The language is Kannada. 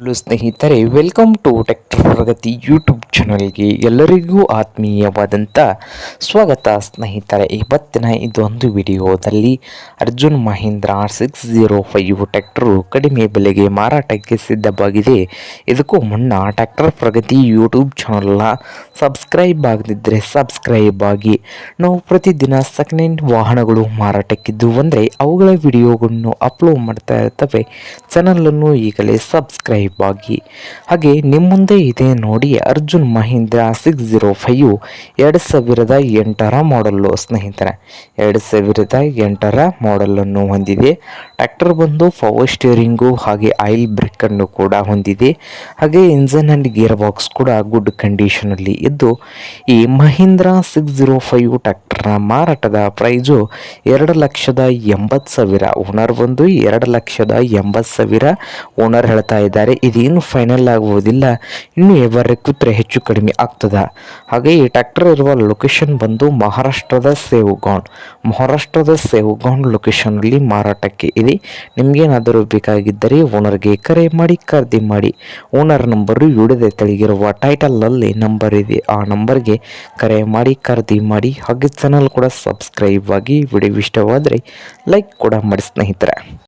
ಹಲೋ ಸ್ನೇಹಿತರೆ welcome to tractor Pragati YouTube ಚಾನಲ್ಗೆ ಎಲ್ಲರಿಗೂ ಆತ್ಮೀಯವಾದಂಥ ಸ್ವಾಗತ ಸ್ನೇಹಿತರೆ. ಇವತ್ತಿನ ಇದೊಂದು ವಿಡಿಯೋದಲ್ಲಿ Arjun Mahindra six zero five tractor ಕಡಿಮೆ ಬೆಲೆಗೆ ಮಾರಾಟಕ್ಕೆ ಸಿದ್ಧವಾಗಿದೆ. ಇದಕ್ಕೂ ಮುನ್ನ ಟ್ಯಾಕ್ಟರ್ ಪ್ರಗತಿ ಯೂಟ್ಯೂಬ್ ಚಾನಲ್ನ ಸಬ್ಸ್ಕ್ರೈಬ್ ಆಗದಿದ್ದರೆ ಸಬ್ಸ್ಕ್ರೈಬ್ ಆಗಿ. ನಾವು ಪ್ರತಿದಿನ ಸೆಕೆಂಡ್ ಹ್ಯಾಂಡ್ ವಾಹನಗಳು ಮಾರಾಟಕ್ಕಿದ್ದು ಅಂದರೆ ಅವುಗಳ ವಿಡಿಯೋಗಳನ್ನು ಅಪ್ಲೋಡ್ ಮಾಡ್ತಾ ಇರ್ತವೆ. ಚಾನಲನ್ನು ಈಗಲೇ ಸಬ್ಸ್ಕ್ರೈಬ್ ಆಗಿ. ಹಾಗೆ ನಿಮ್ಮ ಮುಂದೆ ಇದೆ ನೋಡಿ Arjun Mahindra six zero five ಎರಡು ಸಾವಿರದ ಎಂಟರ ಮಾಡಲ್ಲು ಸ್ನೇಹಿತರೆ, ಎರಡು ಸಾವಿರದ ಎಂಟರ ಮಾಡಲನ್ನು ಹೊಂದಿದೆ. ಟ್ರ್ಯಾಕ್ಟರ್ ಬಂದು ಪವರ್ ಸ್ಟೇರಿಂಗು ಹಾಗೆ ಆಯಿಲ್ ಬ್ರೇಕನ್ನು ಕೂಡ ಹೊಂದಿದೆ. ಹಾಗೆ ಇಂಜನ್ ಆ್ಯಂಡ್ ಗೇರ್ ಬಾಕ್ಸ್ ಕೂಡ ಗುಡ್ ಕಂಡೀಷನಲ್ಲಿ ಇದ್ದು, ಈ ಮಹೀಂದ್ರ ಸಿಕ್ಸ್ ಜೀರೋ ಫೈವ್ ಟ್ರ್ಯಾಕ್ಟರ್ನ ಮಾರಾಟದ ಪ್ರೈಸು ಎರಡು ಲಕ್ಷದ ಎಂಬತ್ತು ಸಾವಿರ. ಓನರ್ ಬಂದು ಎರಡು ಲಕ್ಷದ ಎಂಬತ್ತು ಸಾವಿರ. ಓನರ್ ಹೇಳ್ತಾ ಇದ್ದಾರೆ, ಇದೇನು ಫೈನಲ್ ಆಗುವುದಿಲ್ಲ. ಇನ್ನು ಎವರೆ ಕೂತ್ರೆ ಹೆಚ್ಚು ಕಡಿಮೆ ಆಗ್ತದ. ಹಾಗೆ ಈ ಟ್ರ್ಯಾಕ್ಟರ್ ಇರುವ ಲೊಕೇಶನ್ ಬಂದು ಮಹಾರಾಷ್ಟ್ರದ ಸೇವುಗಾನ್ ಮಹಾರಾಷ್ಟ್ರದ ಸೇವುಗಾನ್ ಲೊಕೇಶನಲ್ಲಿ ಮಾರಾಟಕ್ಕೆ ಇದೆ. ನಿಮಗೇನಾದರೂ ಬೇಕಾಗಿದ್ದರೆ ಓನರ್ಗೆ ಕರೆ ಮಾಡಿ, ಖರೀದಿ ಮಾಡಿ. ಓನರ್ ನಂಬರು ವಿಡಿಯೋದ ತೆಳಗಿರುವ ಟೈಟಲಲ್ಲಿ ನಂಬರ್ ಇದೆ. ಆ ನಂಬರ್ಗೆ ಕರೆ ಮಾಡಿ, ಖರೀದಿ ಮಾಡಿ. ಹಾಗೆ ಚಾನಲ್ ಕೂಡ ಸಬ್ಸ್ಕ್ರೈಬ್ ಆಗಿ ವಿಡಿಯೋ ಇಷ್ಟವಾದರೆ ಲೈಕ್ ಕೂಡ ಮಾಡಿ ಸ್ನೇಹಿತರೆ.